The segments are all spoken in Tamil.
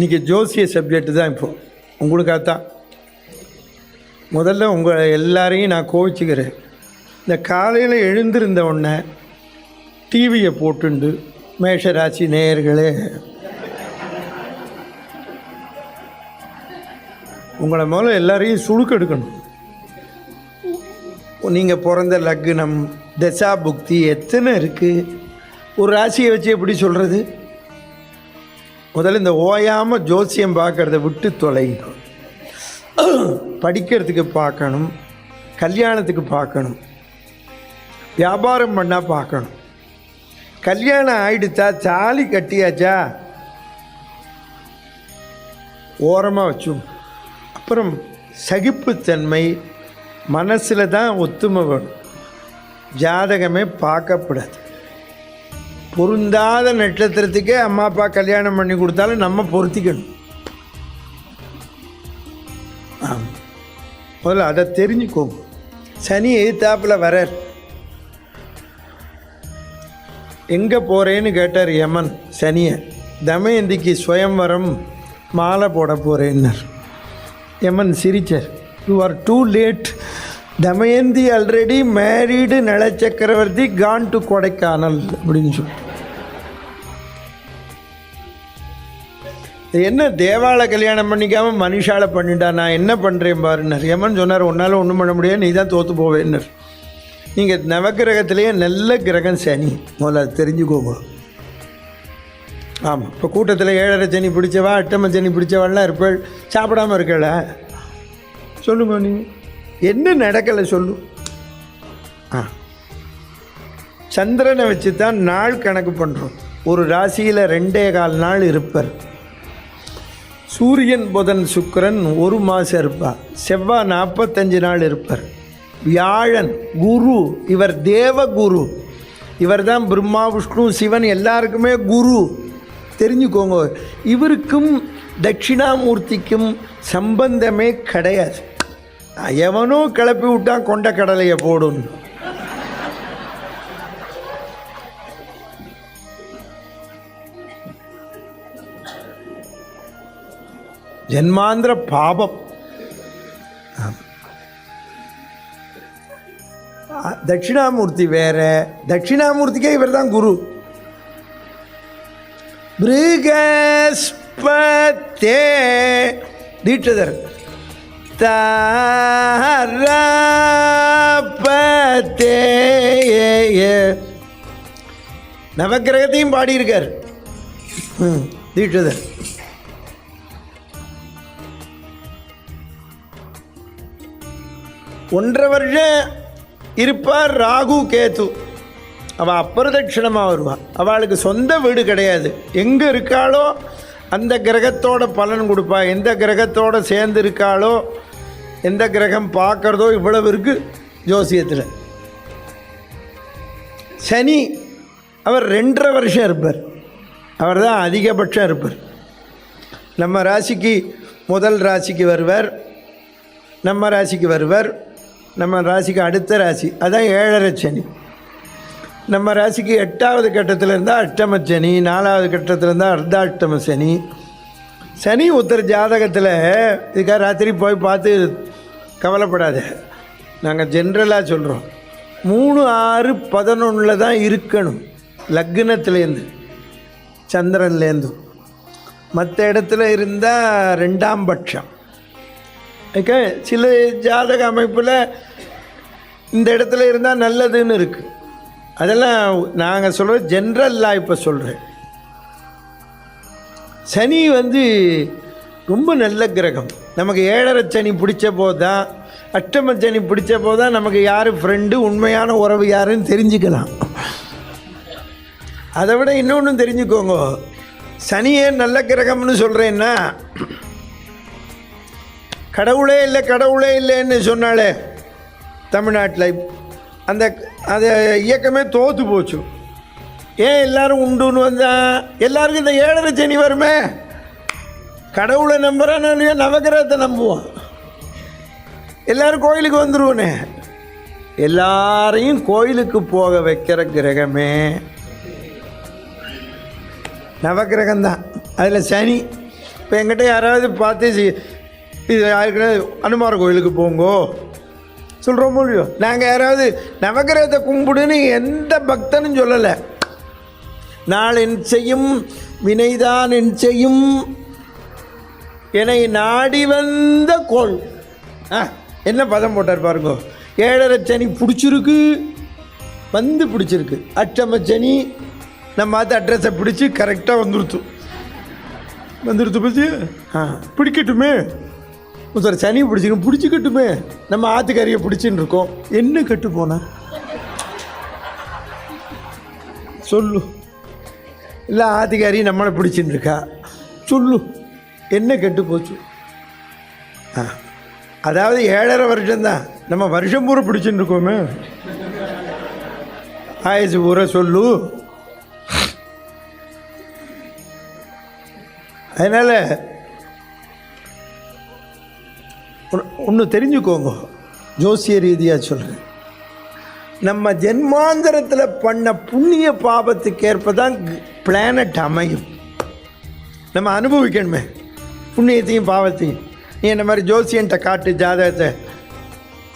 இன்றைக்கி ஜோசிய சப்ஜெக்ட் தான் இப்போது உங்களுக்காக தான் முதல்ல உங்கள் எல்லாரையும் நான் கோவிச்சுக்கிறேன். இந்த காலையில் எழுந்திருந்த உடனே டிவியை போட்டுண்டு மேஷராசி நேயர்களே. உங்களை முதல்ல எல்லாரையும் சுழுக்கெடுக்கணும் நீங்கள் பிறந்த லக்னம் தசா புக்தி எத்தனை இருக்குது ஒரு ராசியை வச்சு எப்படி சொல்கிறது முதல்ல இந்த ஓயாமல் ஜோசியம் பார்க்குறத விட்டு தொலைங்க படிக்கிறதுக்கு பார்க்கணும் கல்யாணத்துக்கு பார்க்கணும் வியாபாரம் பண்ணால் பார்க்கணும். கல்யாணம் ஆயிடுச்சா தாலி கட்டியாச்சா? ஓரமாக வச்சும் அப்புறம் சகிப்புத்தன்மை மனசில் தான் ஒத்துமை வேணும். ஜாதகமே பார்க்கப்படாது. பொருந்தாத நட்சத்திரத்துக்கே அம்மா அப்பா கல்யாணம் பண்ணி கொடுத்தாலும் நம்ம பொருத்திக்கணும். முதல்ல அதை தெரிஞ்சுக்கோங்க சனி எதிர்த்தாப்பில் வரார். எங்கே போகிறேன்னு கேட்டார் யமன் சனியை. தமயந்திக்கு சுயம்வரம் மாலை போட போகிறேன்னார் Yaman சிரிச்சார் you are too late Damayanti already married Nala சக்கரவர்த்தி கான் டு கொடைக்கானல் அப்படின்னு சொல்லி. என்ன தேவால கல்யாணம் பண்ணிக்காம மனுஷால பண்ணிட்டா? நான் என்ன பண்ணுறேன் பாருன்னர் யமன் சொன்னார் உன்னால் ஒன்றும் பண்ண முடியாது நீ தான் தோற்று போவேன்னர் நீங்கள் நவக்கிரகத்திலேயே நல்ல கிரகம் சனி. முதல்ல தெரிஞ்சுக்கோங்க. ஆமாம் இப்போ கூட்டத்தில் ஏழரை சனி பிடிச்சவா அட்டம சனி பிடிச்சவாள்லாம் இருப்பாள் சாப்பிடாம இருக்கல. சொல்லுங்க நீங்கள் என்ன நடக்கலை சொல்லு? ஆ. சந்திரனை வச்சு தான் நாள் கணக்கு பண்ணுறோம் ஒரு ராசியில் ரெண்டே கால் நாள் இருப்பார். சூரியன் புதன் சுக்கரன் ஒரு மாதம் இருப்பார் செவ்வாய் நாற்பத்தஞ்சு நாள் இருப்பார். வியாழன் குரு இவர் தேவ குரு இவர் தான் பிரம்மா விஷ்ணு சிவன் எல்லாருக்குமே குரு. தெரிஞ்சுக்கோங்க. இவருக்கும் தட்சிணாமூர்த்திக்கும் சம்பந்தமே கிடையாது. எவனும் கிளப்பி விட்டான் கொண்ட கடலையை போடும். ஜென்மாந்திர பாபம். தட்சிணாமூர்த்தி வேற. தட்சிணாமூர்த்திக்கே இவர் தான் குரு. பிருகஸ்பத்தே தீட்சதர். தாரபத்தே நவக்கிரகத்தையும் பாடியிருக்கார். ம், தீட்சதர். ஒன்றரை வருஷம் இருப்பார் ராகு கேத்து அவள் அப்பிரதட்சிணமாக வருவாள் அவளுக்கு சொந்த வீடு கிடையாது. எங்கே இருக்காளோ அந்த கிரகத்தோட பலன் கொடுப்பா. எந்த கிரகத்தோட சேர்ந்து இருக்காளோ எந்த கிரகம் பார்க்குறதோ இவ்வளவு இருக்குது ஜோசியத்தில். சனி அவர் ரெண்டரை வருஷம் இருப்பார். அவர் தான் அதிகபட்சம் இருப்பார். நம்ம ராசிக்கு முதல் ராசிக்கு வருவார் நம்ம ராசிக்கு வருவார் நம்ம ராசிக்கு அடுத்த ராசி. அதான் ஏழரை சனி. நம்ம ராசிக்கு எட்டாவது கட்டத்தில் இருந்தால் அஷ்டம சனி நாலாவது கட்டத்தில் இருந்தால் அர்த்தாஷ்டம சனி. சனி உத்தர ஜாதகத்தில் இதுக்காக ராத்திரி போய் பார்த்து கவலைப்படாத. நாங்கள் ஜென்ரலாக சொல்கிறோம் மூணு ஆறு பதினொன்றில் தான் இருக்கணும். லக்னத்துலேருந்து சந்திரன்லேருந்து மற்ற இடத்துல இருந்தால் ரெண்டாம் பட்சம். ஓகே? சில ஜாதக அமைப்பில் இந்த இடத்துல இருந்தால் நல்லதுன்னு இருக்குது அதெல்லாம் நாங்கள் சொல்கிற ஜென்ரல்லாக இப்போ சொல்கிறேன் சனி வந்து ரொம்ப நல்ல கிரகம். நமக்கு ஏழரை சனி பிடிச்ச போது தான் அஷ்டம சனி பிடிச்ச போது தான் நமக்கு யார் ஃப்ரெண்டு உண்மையான உறவு யாருன்னு தெரிஞ்சுக்கலாம். அதை விட இன்னொன்று தெரிஞ்சுக்கோங்க. சனியே நல்ல கிரகம்னு சொல்கிறேன்னா கடவுளே இல்லை கடவுளே இல்லைன்னு சொன்னாலே தமிழ்நாட்டில் அந்த அந்த இயக்கமே தோற்று போச்சு. ஏன் எல்லோரும் உண்டுன்னு வந்தால் எல்லாருக்கும் இந்த ஏழரை சனி வருமே? கடவுளை நம்புறானோ இல்லையோ? நவகிரகத்தை நம்புவான். எல்லோரும் கோயிலுக்கு வந்துடுவோனே எல்லாரையும் கோயிலுக்கு போக வைக்கிற கிரகமே நவகிரகம்தான். அதில் சனி இப்போ எங்கிட்ட யாராவது பார்த்து இது யாருக்குன்னா அனுமார கோயிலுக்கு போங்கோ. சொல்கிறோம் இல்லையோ நாங்கள் யாராவது நவகிரகத்தை கும்பிடுன்னு எந்த பக்தனும் சொல்லலை. நாள் என் செய்யும் வினைதான் என் செய்யும். என்னை நாடி வந்த கோள் ஆ என்ன பதம் போட்டார் பாருங்க. ஏழரை சனி பிடிச்சிருக்கு. வந்து பிடிச்சிருக்கு. அட்டம சனி நம்ம பார்த்து அட்ரஸை பிடிச்சி கரெக்டாக வந்துருத்து. வந்துருத்து பற்றி ஆ. பிடிக்கட்டுமே. சார் சனி பிடிச்சிக்கணும் பிடிச்சிக்கட்டுமே. நம்ம ஆத்துக்காரியை பிடிச்சின்னு இருக்கோம். என்ன கெட்டு போனா? சொல்லு. இல்லை ஆத்துக்காரி நம்மளை பிடிச்சின்னு இருக்கா? சொல்லு. என்ன கெட்டு போச்சு ஆ. அதாவது ஏழரை வருஷம்தான். நம்ம வருஷம் பூரா பிடிச்சிருக்கோமே இருக்கோமே. ஆயுசு பூரா சொல்லு. அதனால் ஒன்று தெரிஞ்சுக்கோங்க. ஜோசிய ரீதியாக சொல்கிறேன் நம்ம ஜென்மாந்தரத்தில் பண்ண புண்ணிய பாபத்துக்கு ஏற்ப தான் பிளானட் அமையும். நம்ம அனுபவிக்கணுமே. புண்ணியத்தையும் பாவத்தையும். நீ என்ன மாதிரி ஜோசியன்ட்ட காட்டு ஜாதகத்தை?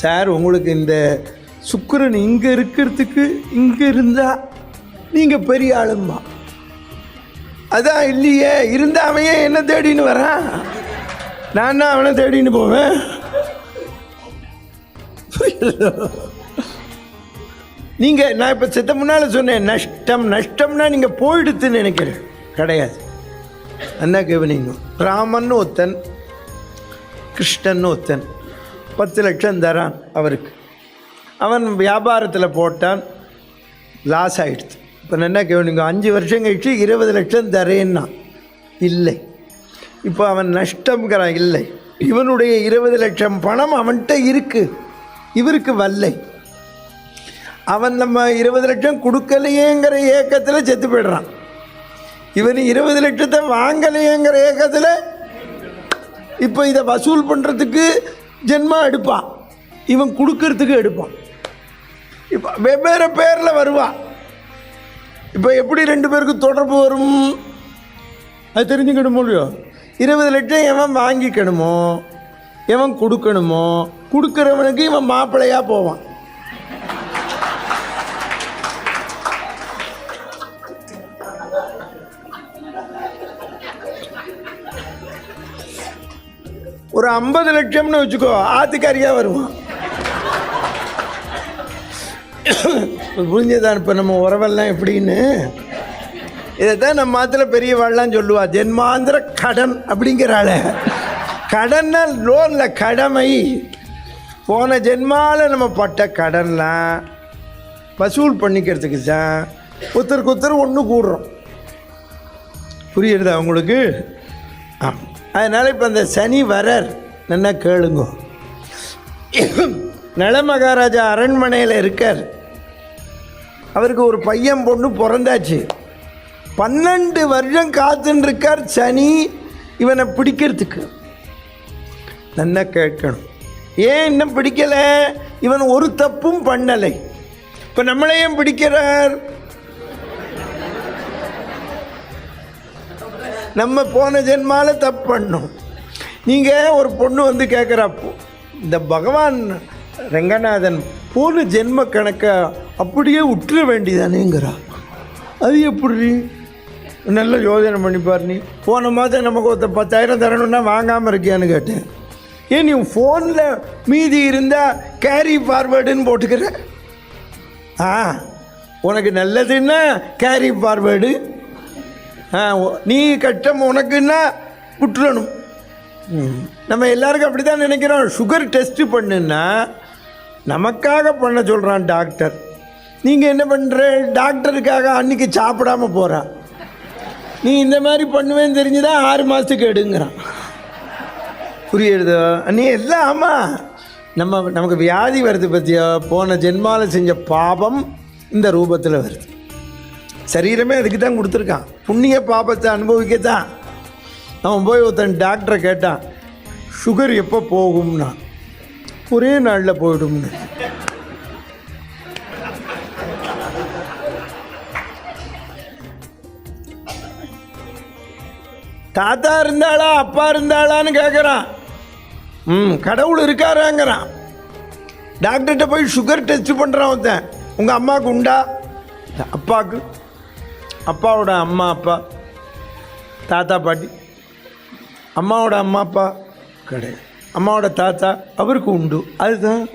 சார் உங்களுக்கு இந்த சுக்கரன் இங்கே இருக்கிறதுக்கு இங்கே இருந்தால் நீங்கள் பெரிய ஆளுமா அதான் இல்லையே இருந்தால் அவன் ஏன் என்ன தேடின்னு வரான்? நான் தான் அவனை தேடின்னு போவேன். நீங்கள் நான் இப்போ சித்த முன்னால் சொன்னேன் நஷ்டம் நஷ்டம்னா நீங்கள் போயிடுத்துன்னு நினைக்கிறேன். கிடையாது. என்ன கவனிங்க ராமன் ஒருத்தன் கிருஷ்ணன் ஒருத்தன் பத்து லட்சம் தரான் அவருக்கு. அவன் வியாபாரத்தில் போட்டான் லாஸ் ஆகிடுச்சு இப்போ என்ன கவனிங்க அஞ்சு வருஷம் கழிச்சு இருபது லட்சம் தரேன்னா இல்லை. இப்போ அவன் நஷ்டம்ங்கிறான் இல்லை. இவனுடைய இருபது லட்சம் பணம் அவன்கிட்ட இருக்கு. இவருக்கு வல்லை. அவன் நம்ம இருபது லட்சம் கொடுக்கலையேங்கிற ஏக்கத்தில் செத்து போயிடுறான். இவன் இருபது லட்சத்தை வாங்கலையேங்கிற ஏக்கத்தில் இப்போ இதை வசூல் பண்ணுறதுக்கு ஜென்மா எடுப்பான். இவன் கொடுக்கறதுக்கு எடுப்பான். இப்போ வெவ்வேறு பேரில் வருவான் இப்போ எப்படி ரெண்டு பேருக்கு தொடர்பு வரும்? அது தெரிஞ்சுக்கணுமோ இல்லையோ? இருபது லட்சம் எவன் வாங்கிக்கணுமோ எவன் கொடுக்கணுமோ கொடுக்குறவனுக்கு இவன் மாப்பிள்ளையாக போவான். ஒரு ஐம்பது லட்சம்னு வச்சுக்கோ ஆத்துக்காரியாக வருவான். புரிஞ்சதான் இப்போ நம்ம உறவெல்லாம் எப்படின்னு? இதைத்தான் நம்ம மாத்திர பெரியவாள்லாம் சொல்லுவா ஜென்மாந்திர கடன் அப்படிங்கிறாள். கடன்னா லோனில் கடமை. போன ஜென்மால நம்ம பட்ட கடன்லாம் வசூல் பண்ணிக்கிறதுக்கு தான் ஒருத்தருக்கு ஒருத்தர் ஒன்று கூடுறோம். புரியுறதா உங்களுக்கு? ஆ அதனால் இப்போ அந்த சனி வரர் நல்லா கேளுங்க. நல மகாராஜா அரண்மனையில் இருக்கார். அவருக்கு ஒரு பையன் பொண்ணு பிறந்தாச்சு. பன்னெண்டு வருஷம் காத்துன்னு இருக்கார் சனி இவனை பிடிக்கிறதுக்கு. நல்லா கேட்கணும். ஏன் இன்னும் பிடிக்கலை? இவன் ஒரு தப்பும் பண்ணலை. இப்போ நம்மளையும் பிடிக்கிறார். நம்ம போன ஜென்மால தப்பு பண்ணோம். நீங்கள் ஒரு பொண்ணு வந்து கேட்குறப்போ இந்த பகவான் ரங்கநாதன் போன ஜென்ம கணக்கை அப்படியே விட்டுற வேண்டியதானேங்கிறா. அது எப்படி? நல்ல யோஜனை பண்ணிப்பார் நீ. போன மாதம் நமக்கு ஒருத்த பத்தாயிரம் தரணும்னா வாங்காமல் இருக்கியான்னு கேட்டேன். ஏன் நீ ஃபோனில் மீதி இருந்தால் கேரி ஃபார்வேர்டுன்னு போட்டுக்கிற? ஆ உனக்கு நல்லதுன்னா கேரி ஃபார்வேர்டு நீ கஷ்டம் உனக்குன்னா விட்டுறணும் ம். நம்ம எல்லாருக்கும் அப்படி தான் நினைக்கிறோம். சுகர் டெஸ்ட்டு பண்ணுன்னா நமக்காக பண்ண சொல்கிறான் டாக்டர் நீங்கள் என்ன பண்ணுற டாக்டருக்காக அன்றைக்கி சாப்பிடாம போகிறான் நீ இந்த மாதிரி பண்ணுவேன்னு தெரிஞ்சுதான் ஆறு மாதத்துக்கு எடுங்கிறான். புரியுறதோ நீ எல்லாம் ஆமாம் நம்ம நமக்கு வியாதி வருது பற்றியா போன ஜென்மாவில் செஞ்ச பாபம் இந்த ரூபத்தில் வருது. சரீரமே அதுக்கு தான் கொடுத்துருக்கான். புண்ணிய பாபத்தை அனுபவிக்கத்தான். அவன் போய் ஒருத்தன் டாக்டரை கேட்டான் சுகர் எப்போ போகும்னா? ஒரே நாளில் போயிடும்னு. தாத்தா இருந்தாளா அப்பா இருந்தாளான்னு கேட்குறான் ம் கடவுள் இருக்காராங்கிறான். டாக்டர்கிட்ட போய் சுகர் டெஸ்ட் பண்ணுறான் ஒருத்தன். உங்கள் அம்மாவுக்கு உண்டா? அப்பாவுக்கு. அப்பாவோட அம்மா அப்பா தாத்தா பாட்டி. அம்மாவோட அம்மா அப்பா கிடையாது. அம்மாவோட தாத்தா அவருக்கு உண்டு. அதுதான்.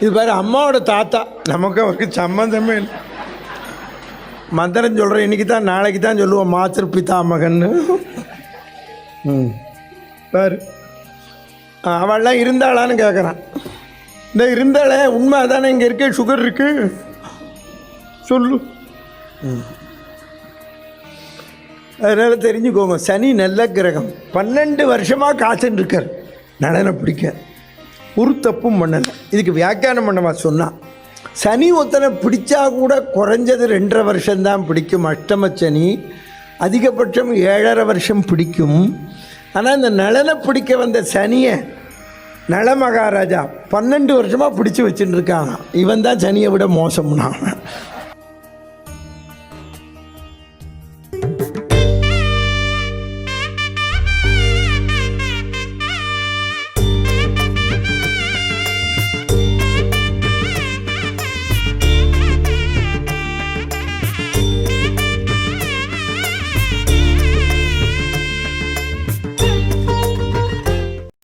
இது பாரு அம்மாவோட தாத்தா. நமக்கு அவருக்கு சம்மந்தமே இல்லை. மந்திரம் சொல்கிறேன் இன்றைக்கி தான் நாளைக்கு தான் சொல்லுவோம் மாத்திரு பிதா மகன்னு. ம். பாரு. அவள்லாம் இருந்தாளான்னு கேட்குறான் இந்த இருந்தாளே உண்மை தானே இங்கே இருக்கே? சுகர் இருக்குது சொல்லு. ம். அதனால் தெரிஞ்சுக்கோங்க சனி நல்ல கிரகம். பன்னெண்டு வருஷமாக காய்ச்சல் இருக்கார் நலனை பிடிக்க. ஒரு தப்பும் பண்ணலை. இதுக்கு வியாக்கியானம் பண்ணமா சொன்னான் சனி ஒத்தனை பிடிச்சா கூட குறைஞ்சது ரெண்டரை வருஷம்தான் பிடிக்கும். அஷ்டம சனி அதிகபட்சம் ஏழரை வருஷம் பிடிக்கும். ஆனால் இந்த நலனை பிடிக்க வந்த சனியை நல மகாராஜா பன்னெண்டு வருஷமாக பிடிச்சி வச்சுட்டு இருக்காங்க இவன் தான் சனியை விட மோசம்னா